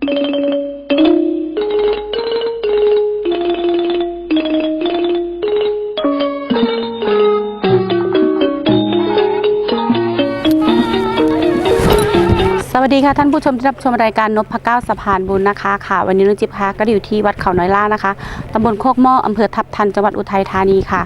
สวัสดีค่ะท่านผู้ชมที่รับชมรายการนพเก้าสะพานบุญนะคะค่ะ วันนี้นุจิบค่ะก็อยู่ที่วัดเขาน้อยล่านะคะตำบลโคกหม้ออำเภอทับทันจังหวัดอุทัยธานีค่ะ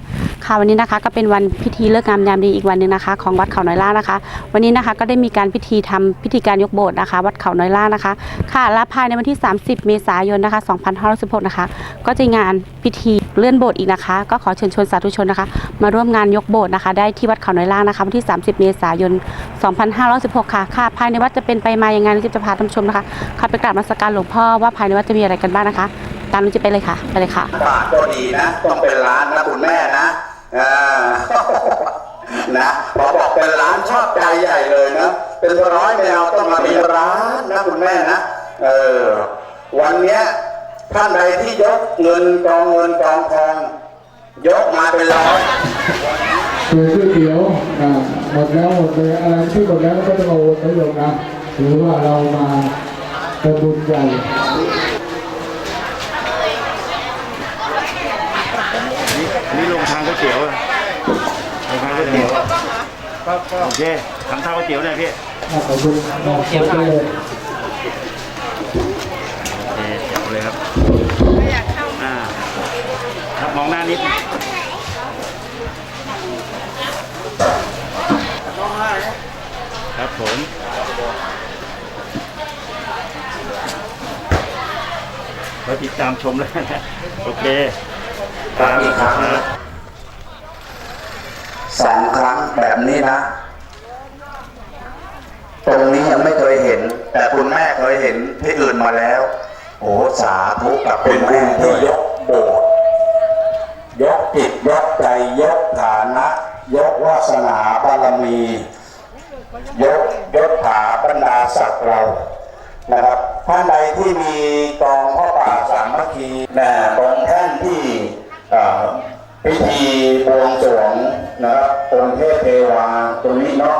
ค่ะวันนี้นะคะก็เป็นวันพิธีเลิกงามยามดีอีกวันหนึ่งนะคะ ของวัดเขาน้อยล่านะคะ วันนี้นะคะก็ได้มีการพิธีทำพิธีการยกโบสถ์นะคะ วัดเขาน้อยล่านะคะ ค่ะและภายในวันที่ 30 เมษายนนะคะ2516นะคะ ก็จะงานพิธีเลื่อนโบสถ์อีกนะคะ ก็ขอเชิญชวนสาธุชนนะคะ มาร่วมงานยกโบสถ์นะคะ ได้ที่วัดเขาน้อยล่านะคะวันที่ 30 เมษายน 2516 ค่ะค่ะภายในวัดจะเป็นไปมาอยังไงนุจิจะพาท่านชมนะคะค่ะไปกราบมัสการหลวงพ่อว่าภายในวัดจะมีอะไรกันบ้างนะคะ ตามนุจิไปเลยค่ะไปเลยค่ะบาทก็ดีนะต้องเป็นร้านนะคุณแม่นะ นะพอบอกเป็นร้านชอบใจใหญ่เลยนะ เป็นร้อยแมวต้องมามีร้านนะคุณแม่นะ เออ วันเนี้ยท่านใดที่ยกเงินกองเงินกองทองยกมาเป็นร้อยคือก๋วยเตี๋ยวอ่าหมดแล้วหมดเลยอะไรที่หมดแล้วก็ต้องเอาไปลงนะถือว่าเรามาเป็นบุญใหญ่นี่ลงทางก๋วยเตี๋ยวอะ ลงทางก๋วยเตี๋ยวโอเคทำท่าวก๋วยเตี๋ยวหน่อยพี่ขอบคุณขอบคุณเลยโอเคเดี๋ยวเลยครับอ่าครับมองหน้านิดครับผมเราติดตามชมแล้วนะ โอเคตามครับ สองครั้งแบบนี้นะ ตรงนี้ยังไม่เคยเห็น แต่คุณแม่เคยเห็นที่อื่นมาแล้ว โอ้สาธุกับคุณแม่ที่ยกโบสถ์ยกจิตยกใจยกฐานะ ยกวาสนาบารมี ยกยศถาบรรดาศักดิ์เรานะครับท่านใดที่มีกองพ่อป่าสามัคคีนะตรงแท่นที่เอ่อพิธีบวงสรวง นะครับองค์เทพเทวาตรงนี้เนาะ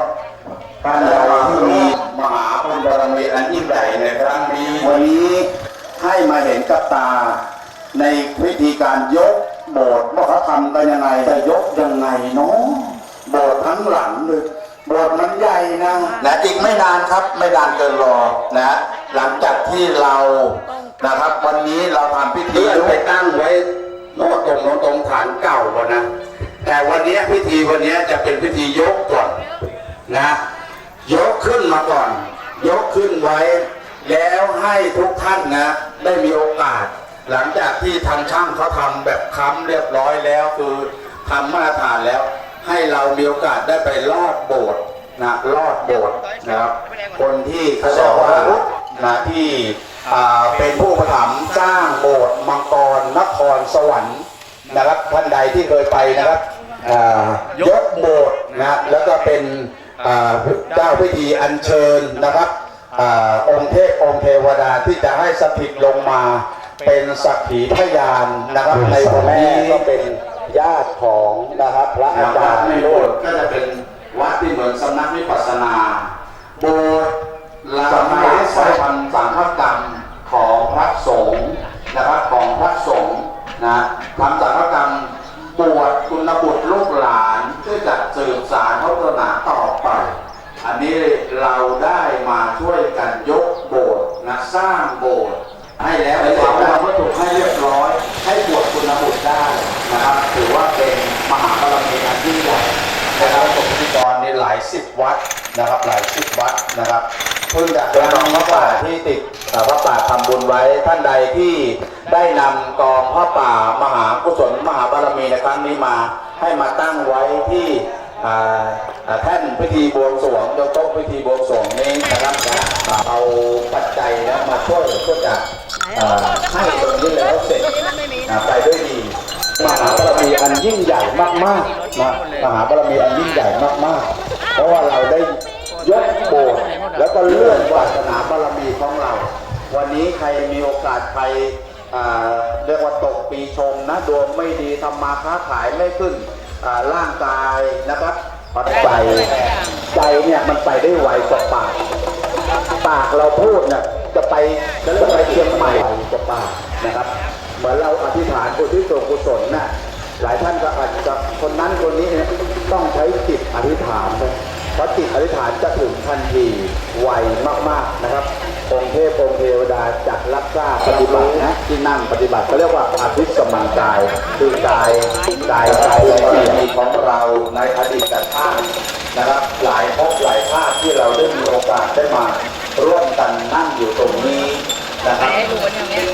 ท่านใดที่มีมหาบุญบารมีอันยิ่งใหญ่ในครั้งนี้วันนี้ให้มาเห็นกับตา ในวิธีการยกโบสถ์ว่าเขาทำกันยังไงจะยกยังไงเนาะโบสถ์ทั้งหลังเลยโบสถ์มันใหญ่นะนะอีกไม่นานครับไม่นานเกินรอนะหลังจากที่เรานะครับ วันนี้เราทำพิธีไปตั้งไว้โน้ตตรงโน้ตตรงฐานเก่าก่อนนะ แต่วันนี้พิธีวันนี้จะเป็นพิธียกก่อนนะ ยกขึ้นมาก่อน ยกขึ้นไว้ แล้วให้ทุกท่านนะ ได้มีโอกาส หลังจากที่ทางช่างเขาทำแบบค้ำเรียบร้อยแล้วคือทำมาตรฐานแล้ว ให้เรามีโอกาสได้ไปลอดโบสถ์นะลอดโบสถ์นะครับ คนที่เขาเรียกว่านะที่เป็นผู้ประถมสร้างโบสถ์มังกรนครสวรรค์นะครับท่านใดที่เคยไปนะครับ อ่ายกโบสถ์นะแล้วก็เป็นอ่าเจ้าพิธีอัญเชิญนะครับอาองค์เทพองค์เทวดาที่จะให้สถิตลงมาเป็นสักขีพยานนะครับในวันนี้ก็เป็นญาติของนะครับพระอาจารย์ในโบสถ์ก็จะเป็นวัดที่เหมือนสำนักวิปัสสนาโบสถ์เราไม่ได้ใช้ทำสังฆกรรมของพระสงฆ์นะครับของพระสงฆ์นะทำสังฆกรรม บวชคุณบุตรลูกหลานเพื่อจะสืบสารพระศาสนาต่อไป อันนี้เราได้มาช่วยกันยกโบสถ์นะสร้างโบสถ์ให้แล้วให้เราทำวัตถุให้เรียบร้อย ให้บวชคุณบุตรได้นะครับถือว่าเป็นมหาบารมีอันยิ่งใหญ่นะครับผมพี่ต่อ หลายสิบวัดนะครับ หลายสิบวัดนะครับเพิ่งจะเป็นกองพระป่าที่ติดพระป่าทำบุญไว้ท่านใดที่ได้นำกองพระป่ามหากุศลมหาบารมีในครั้งนี้มาให้มาตั้งไว้ที่แท่นพิธีบวงสรวงยกโต๊ะพิธีบวงสรวงนี้นะครับนะเอาปัจจัยนะมาช่วยเพื่อจะให้ตรงนี้แล้วเสร็จไปด้วยดี มหาบารมีอันยิ่งใหญ่มากๆนะมหาบารมีอันยิ่งใหญ่มากๆ เพราะว่าเราได้ยกโบสถ์แล้วก็เลื่อนวาสนาบารมีของเรา วันนี้ใครมีโอกาสใครอ่าเรียกว่าตกปีชงนะดวงไม่ดีทำมาค้าขายไม่ขึ้นอ่าร่างกายนะครับใจใจเนี่ยมันไปได้ไวกว่าปาก ปากเราพูดเนี่ยจะไปจะไปเชียงใหม่จะป่านะครับเห มือนเราอธิษฐานอุทิศส่วนกุศลน่ะหลายท่านก็อาจจะคนนั้นคนนี้เนี่ยต้องใช้จิตอธิษฐานนะเพราะจิตอธิษฐานจะถึงทันทีไวมากๆนะครับองค์เทพองค์เทวดาจะรับทราบปฏิบัตินะที่นั่งปฏิบัติเขาเรียกว่าอภิสมังกายคือกายกายกายละเอียดของเราในอดีตชาตินะครับ หลายภพหลายชาติที่เราได้มีโอกาสได้มาร่วมกันนั่งอยู่ตรงนี้นะครับ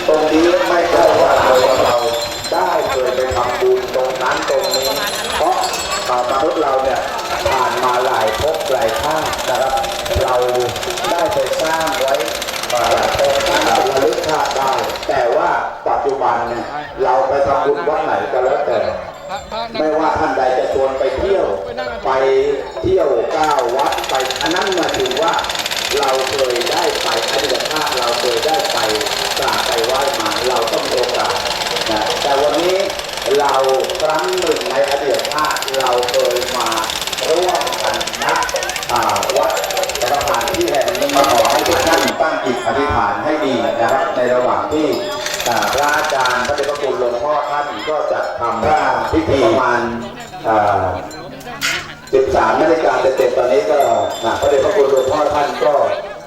ตรงนี้ไม่ใช่ว่าเราเราได้เคยไป ทำบุญตรงนั้นตรงนี้ เพราะมนุษย์เราเนี่ยผ่านมาหลายภพหลายชาตินะครับ เราได้ไปสร้างไว้อ่าตรงนั้นระลึกชาติได้ แต่ว่าปัจจุบันเนี่ยเราไปทำบุญวัดไหนก็แล้วแต่ไม่ว่าท่านใดจะชวนไปเที่ยว ไปเที่ยวก้าววัดไปอันนั้นหมายถึงว่าเราเคยได้ไปอดีตชาติเราเคยได้ไปกราบไปไหว้มา เราต้องมีโอกาสนะแต่วันนี้เราครั้งหนึ่งในอดีตชาติเราเคยมาร่วมกันนะอ่าวัดสถานที่แห่งนี้มาขอให้ทุกท่านตั้งจิตอธิษฐานให้ดีนะครับ ในระหว่างที่อ่าพระอาจารย์พระเดชพระคุณหลวงพ่อท่านก็จะทำร่างพิธีประมาณอ่า 13นาฬิกาเต็มๆตอ นี้ก็นะพระเดชพระคุณหลวงพ่อท่านก็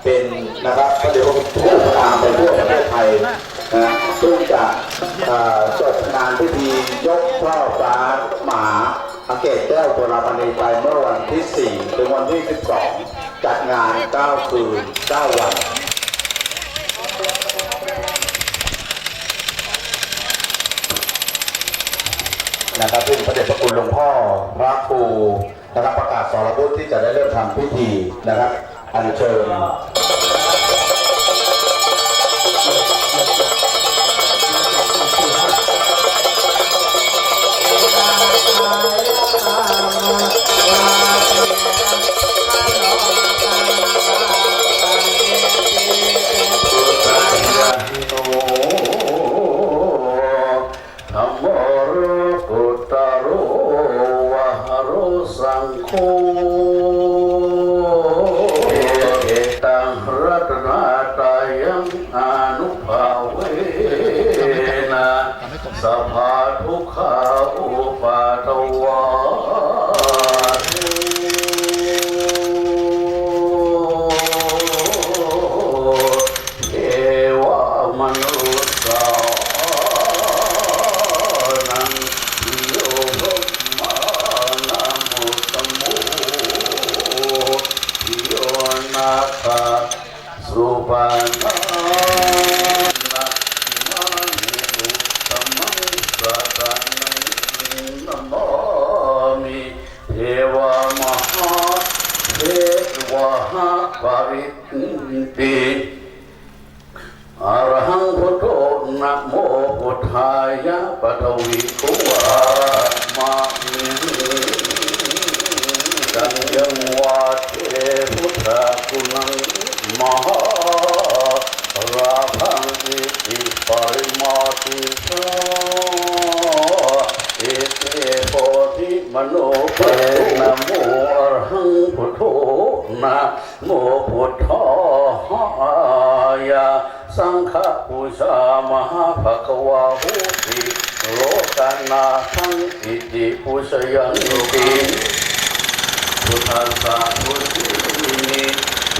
เป็นนะครับพระเดชพระคุณผู้ตามไปทั่วประเทศไทยนะซึ่งจะจดงานพิธียกช่อฟ้าหมาอาเกตแก้วตัวราปณีไปเมื่อวันที่ 4 ถึงวันที่ 12 จัดงาน 9 คืน 9 วันนะครับซึ่งพระเดชพระคุณหลวงพ่อ ได้เริ่มทำพิธีนะครับ อัญเชิญ นะโมพุทธายะสังฆปูชามหาภควาหุติโลกานาทังอิติปุชยันติพุทธัสสะพุทธินิ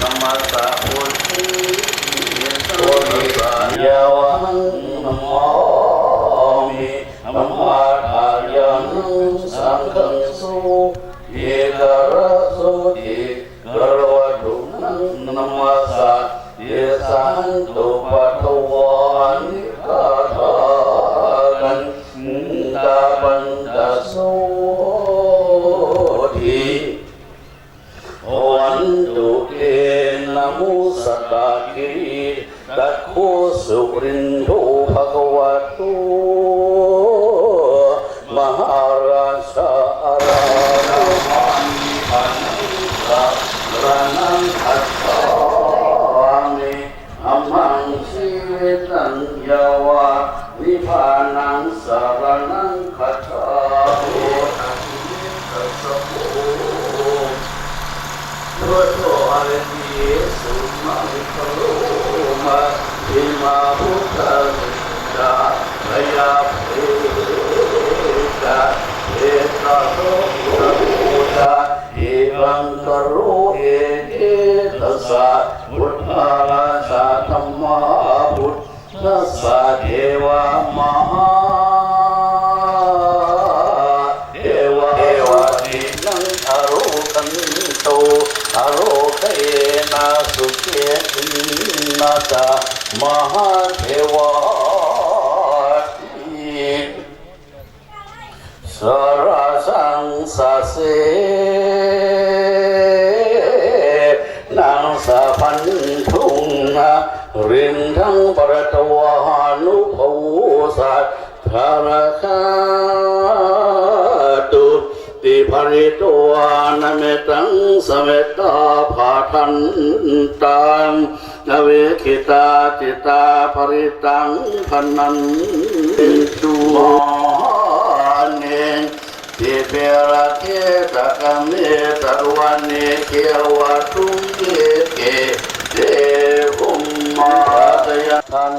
ธัมมัสสะพุทธินิโสติสายาวังนโมมิธัมมาทายันสังฆังสุเอกระสุติก รวตุนังนมัสสะเยสันตุปัตวานิกาทากันตาปันตะโสทิวันตุเตนะมุสตาคิริตัคโคสุรินโทภควะโตมหาชาอารานังพันสัตระนังอัตตามิอัมมังชีวิตังยาวะนิพพานังสารนังคัจฉาตุอะทิตัสสะโพ พุทโธ อิมังคโลมมาอิมาพุทธสสะพยาภิกะเอตโสพุทธะอิบังกโรเอเกตัสสะพุทธาราชาธรรมาพุทธัสสะเทวามหาเอวเอวะนินังอโรกันโตอโร เกนะสุเกอินาจามหาเทวาติสรสังสเสนางสะพันทุงนะรินทั้งประตวานุภวสัตธารคา ภริตวนเมตังสเมตาภาทันตังนเวขิตาจิตาภริตังพันนันตุเนทิเปรเทตะกเมตวันเเกวะตุเกเกเทหุมมาตยัน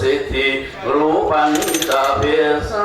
สิทธิรูปัญจเพสั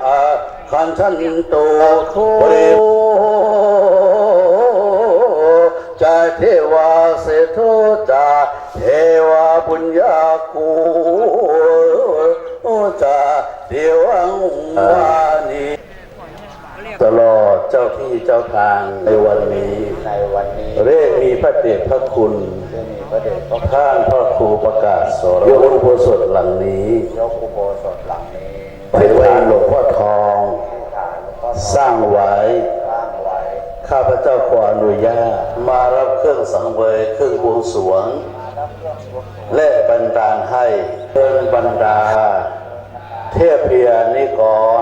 ปุญญาโคจาเอหิสมะคันโตหะคันชันโตโคจาเทวาเสโทจาเทวาปุญญาโคจาเทวังวานีตลอดเจ้าที่เจ้าทางในวันนี้ในวันนี้ เรียกมีพระเดชพระคุณได้มีพระเดชพระท่านพระครูประกาศสอนยกอุโบสถหลังนี้ยกอุโบสถหลังนี้เป็นฐานหลวงพ่อทอง สร้างไว้ ข้าพเจ้าขออนุญาตมารับเครื่องสังเวยเครื่องบวงสรวง และบันดาลให้เดินบรรดา เทพเพียนิกร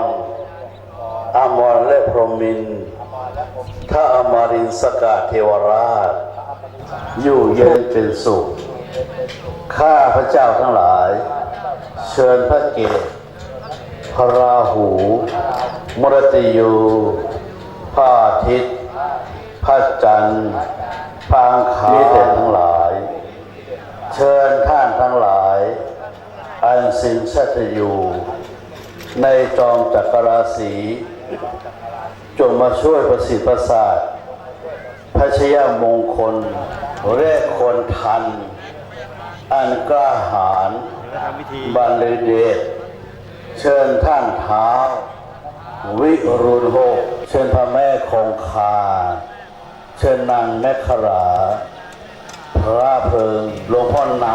อมรและพรหมินท้าอมรินสกาเทวราช อยู่เย็นเป็นสุข ข้าพระเจ้าทั้งหลาย เชิญพระเกศพระราหู มรติยูพระอาทิตย์พระจันทร์พระอังคารมิเด็ทั้งหลาย เชิญท่านทั้งหลาย อันสินชัตอยู่ในจอมจักรราศีจงมาช่วยประสิทธิ์ประสาทพระชยมงคลเรกคนทัน อันกล้าหาญทำพิธีบันเลยเดชเชิญท่านเท้า วิรุณโหกเชิญพระแม่คงคา เชิญนางแม่ขรา พระเพลิงหลวงพ่อน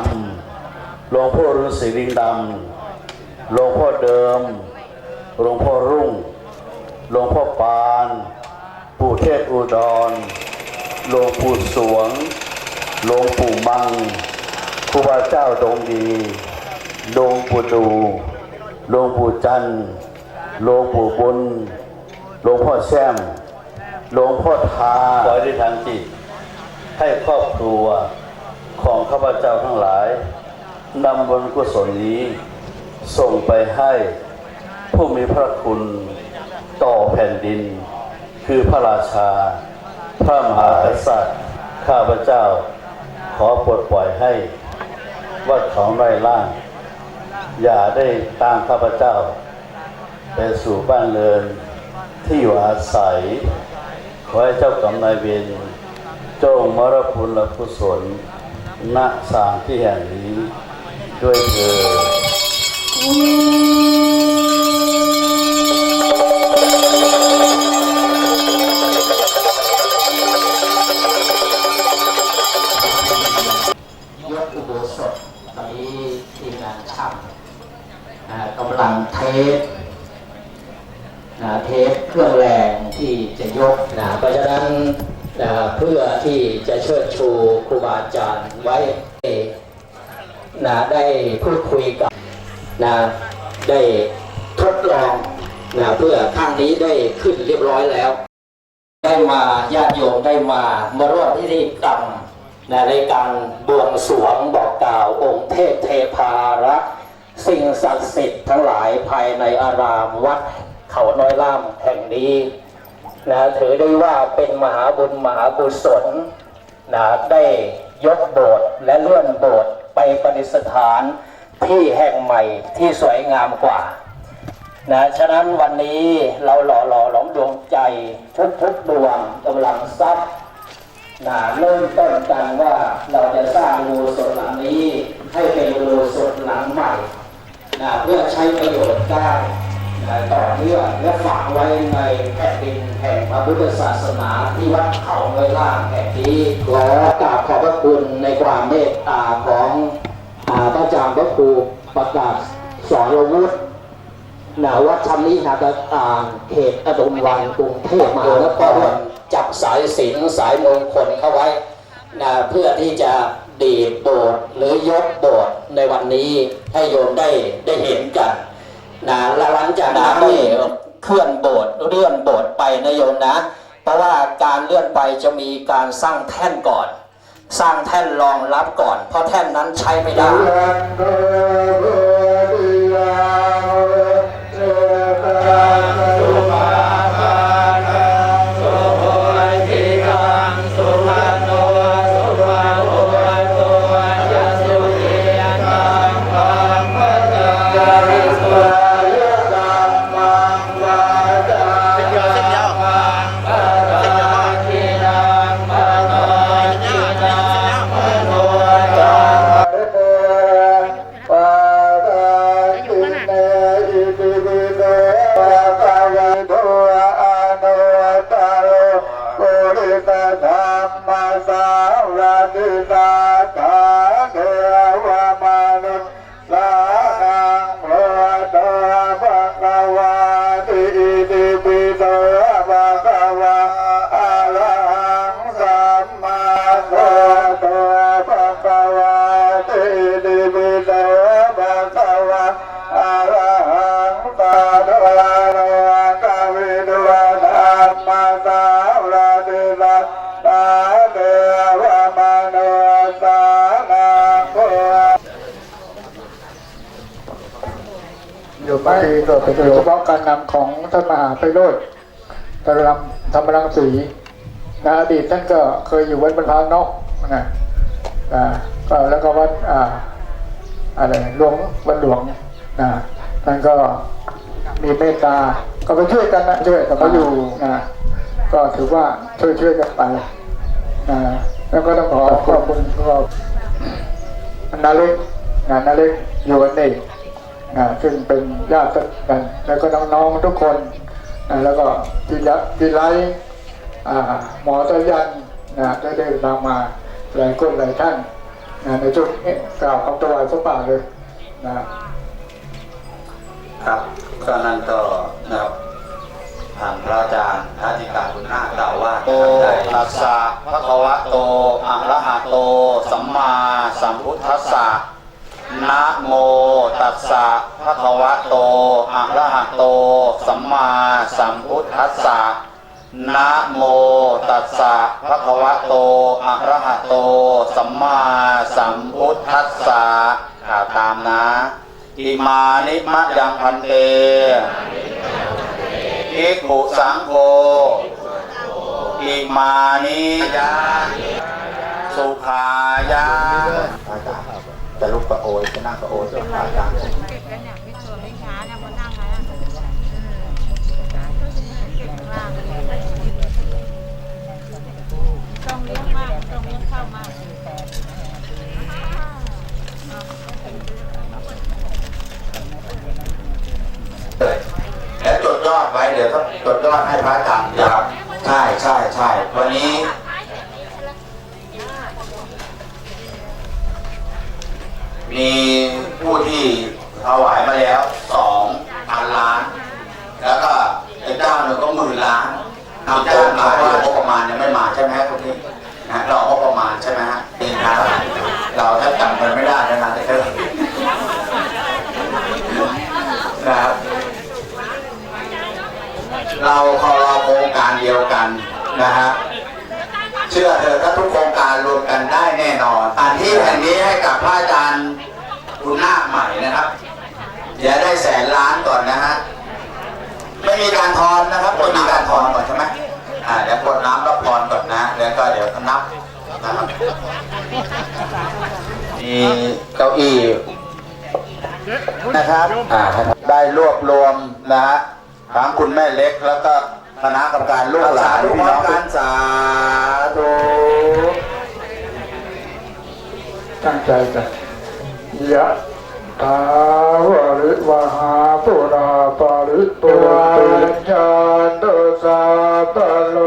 ำหลวงพ่อฤาษีลิงดำหลวงพ่อเดิมหลวงพ่อรุ่งหลวงพ่อปาน ปู่เทพอุดรหลวงปู่สวงหลวงปู่มังครูบาเจ้าดงดีหลวงปู่ดูหลวงปู่จันทร์ หลวงปู่บุญหลวงพ่อแช่มหลวงพ่อทาขอให้ได้ทางจิต ให้ครอบครัวของข้าพเจ้าทั้งหลายนำบุญกุศลนี้ ส่งไปให้ผู้มีพระคุณต่อแผ่นดิน คือพระราชา พระมหากษัตริย์ ข้าพเจ้า ขอปลดปล่อยให้วัดของไร่ล่าง อย่าได้ตามข้าพเจ้า ไปสู่บ้านเรือนที่อยู่อาศัย ขอให้เจ้ากรรมนายเวรจงมรพุลกุศลณสถานที่แห่งนี้ด้วยเถิดยกอุโบสถตอนนี้ทีมงานช่างอ่ากำลังเทส เครื่องแรงที่จะยกนะเพราะฉะนั้นนะเพื่อที่จะเชิดชูครูบาอาจารย์ไว้นะได้พูดคุยกับนะได้ทดลองนะเพื่อข้างนี้ได้ขึ้นเรียบร้อยแล้ว ได้มาญาติโยมได้มามาร่วมพิธีกรรมนะในการบวงสรวงบอกกล่าวองค์เทพเทพารักสิ่งศักดิ์สิทธิ์ทั้งหลายภายในอารามวัด เขาน้อยล่ามแห่งนี้นะถือได้ว่าเป็นมหาบุญมหากุศลนะได้ยกโบสถ์และเลื่อนโบสถ์ไปประดิษฐานที่แห่งใหม่ที่สวยงามกว่านะฉะนั้นวันนี้เราหล่อหล่อหลอมดวงใจทุกทุกๆดวงกำลังซับนะเริ่มต้นกันว่าเราจะสร้างรูสดหลังนี้ให้เป็นรูสดหลังใหม่นะเพื่อใช้ประโยชน์ได้ ต่อเนื่องและฝากไว้ในแผ่นดินแห่งพระพุทธศาสนาที่วัดเขาเงยล่างแห่งนี้ขอกราบขอบพระคุณในความเมตตาของอาพระอาจารย์พระครูประกาศสอนวุฒินาวัดชำนิหากอ่างเขตอดุลวันกรุงเทพมหานครจับสายสินสายมงคลเข้าไว้นะเพื่อที่จะดีดโบสถ์หรือยกโบสถ์ในวันนี้ให้โยมได้ได้เห็นกัน นะและหลังจากนั้นนี่เคลื่อนโบสถ์เลื่อนโบสถ์ไปนะโยมนะ เพราะว่าการเลื่อนไปจะมีการสร้างแท่นก่อน สร้างแท่นรองรับก่อน เพราะแท่นนั้นใช้ไม่ได้ อยู่บางทีก็เป็นโดยเฉพาะการนำของท่านมหาไพโรธธรรมธรรมรังสีนะอดีตท่านก็เคยอยู่วัดบรรพานอกนะอ่าก็แล้วก็วัดอ่าอะไรหลวงวัดหลวงนะท่านก็มีเมตตา ก็ไปช่วยกันนะช่วยแต่ก็อยู่นะก็ถือว่าช่วยช่วยๆกันไปนะแล้วก็ต้องขอขอบคุณพวกเรานาเล็กนาเล็กอยู่กันนี่นะ ซึ่งเป็นญาติกัน แล้วก็น้องๆทุกคนนะแล้วก็พิละพิไลอ่าหมอตะยันนะได้เดินทางมาหลายคนหลายท่านนะในจุดนี้กล่าวคำถวายพระป่าเลยนะครับก็นั่นก็นะครับทางพระอาจารย์พระอธิการคุณหน้ากล่าวว่าโตตัสสะภะคะวะโตอะระหะโต สัมมาสัมพุทธัสสะ นะโมตัสสะภะคะวะโตอะระหะโต สัมมาสัมพุทธัสสะนะโมตัสสะภะคะวะโตอะระหะโต สัมมาสัมพุทธัสสะข่าวตามนะอิมานิมัจยังพันเตอิกขุสังโฆอิมานิยาสุขายา จะลุกกระโอยจะนั่งกระโอยจะขาจางเก็บกันเนี่ยไม่ชวนไม่ช้าเนี่ยพอนั่งแล้วเก็บข้างล่างต้องเลี้ยงมากต้องเลี้ยงข้าวมากแล้วจดยอดไว้เดี๋ยวต้องจดยอดให้พระอาจารย์ครับ ใช่ใช่ใช่วันนี้ มีผู้ที่ถวายมาแล้วสองพันล้าน แล้วก็ไอ้เจ้าหนึ่งก็หมื่นล้านทำเจ้ามาว่างบประมาณยังไม่มาใช่ไหมครับคุณพี่นะเรองบประมาณใช่ไหมฮะเองครับเราถ้าจำกันไม่ได้นะนะแต่ก็นะครับเราเคารพโครงการเดียวกันนะฮะ กดน้ำรับพรก่อนนะ แล้วก็เดี๋ยวนับนะครับมีเก้าอี้นะครับอ่าได้รวบรวมนะฮะทั้งคุณแม่เล็กแล้วก็คณะกรรมการลูกหลานพี่น้องกันสาธุตั้งใจกันยะตาวริวะหาปุราปาริปุเรนญาตุสัพพะโล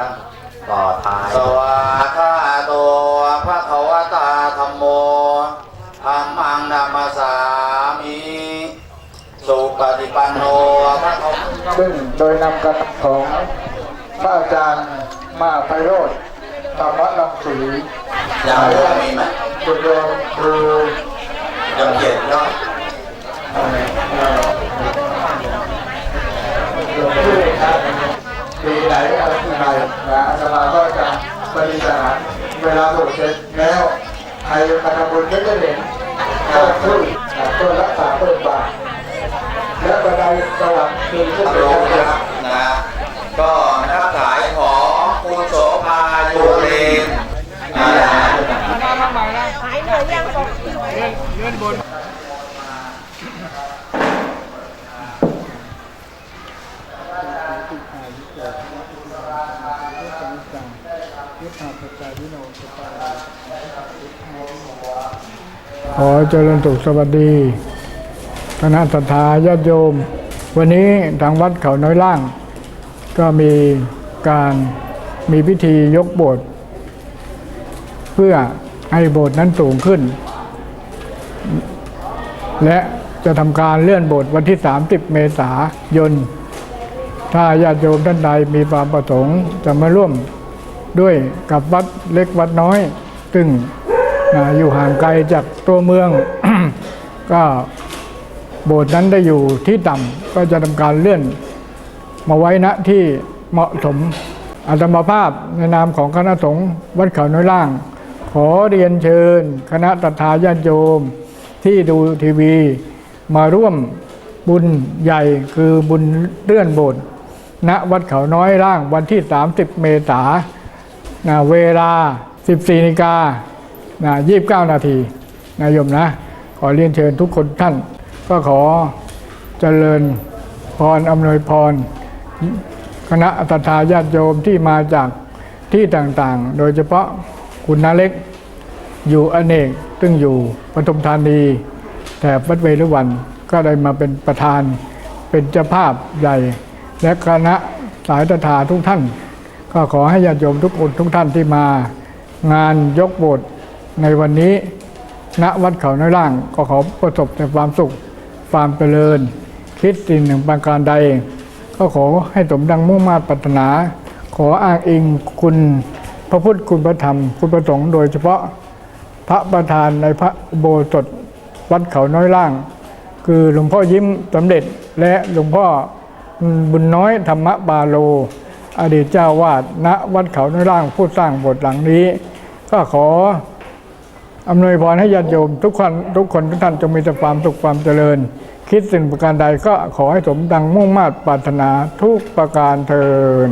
ข้างต่อท้ายสวาคาโตพระขวตาธรรมโมธรรมังนามาสามิสุปฏิปันโนพระซึ่งโดยนำกันของพระอาจารย์มาไพโรธธรรมรังสีอย่างเรื่องมีไหมคุณโยมครูยังเขียนเนาะหลวงพี่ครับ ไหนอะไรที่ไหนนะอาตมาก็จะปฏิสารเวลาบวชเสร็จแล้วใครมาทำบุญก็จะเห็นต้นทุนต้นรักษาต้นบาทและบันไดสวรรค์คือขึ้นไปแล้วนะครับนะก็นักขายของคุณโสภายูเรนนะ ขอเจริญสุขสวัสดีคณะสัตยาญาติโยม วันนี้ทางวัดเขาน้อยล่าง ก็มีการมีพิธียกโบสถ์เพื่อให้โบสถ์นั้นสูงขึ้น และจะทำการเลื่อนโบสถ์วันที่ 30 เมษายน ถ้าญาติโยมท่านใดมีความประสงค์จะมาร่วม ด้วยกับวัดเล็กวัดน้อย ซึ่งอยู่ห่างไกลจากตัวเมือง ก็โบสถ์นั้นได้อยู่ที่ต่ำก็จะทำการเลื่อนมาไว้ณที่เหมาะสมอาตมาภาพในนามของคณะสงฆ์วัดเขาน้อยล่าง ขอเรียนเชิญ คณะตัทาญาติโยมที่ดูทีวี มาร่วมบุญใหญ่คือบุญเลื่อนโบสถ์ณวัดเขาน้อยล่างวันที่ 30 เมษายน นะเวลา 14นาฬิกานะ29 นาทีนายโยมนะ ขอเรียนเชิญทุกคนท่าน ก็ขอเจริญพรอำนวยพร คณะตัทาญาติโยมที่มาจากที่ต่างๆ โดยเฉพาะคุณนาเล็กอยู่อเนกซึ่งอยู่ปทุมธานีแถบวัดเวรุวันก็ได้มาเป็นประธานเป็นเจ้าภาพใหญ่ และคณะสายตถาทุกท่าน ก็ขอให้ญาติโยมทุกคนทุกท่านที่มา งานยกโบสถ์ในวันนี้ ณวัดเขาน้อยล่างก็ขอประสบแต่ความสุขความเจริญ คิดสิ่งหนึ่งประการใด ก็ขอให้สมดังมุ่งมาปรารถนา ขออ้างอิงคุณพระพุทธคุณพระธรรม คุณประสงค์โดยเฉพาะพระประธานในพระโบสถวัดเขาน้อยล่าง คือหลวงพ่อยิ้มสำเร็จและหลวงพ่อบุญน้อยธรรมบาโล อดีตเจ้าวาดณวัดเขาน้อยล่างผู้สร้างบทหลังนี้ ก็ขออำนวยพรให้ญาติโยมทุกคนทุกคนทุกท่านจงมีแต่ความสุขความเจริญ คิดสิ่งประการใดก็ขอให้สมดังมุ่งมาตรปรารถนาทุกประการเทิน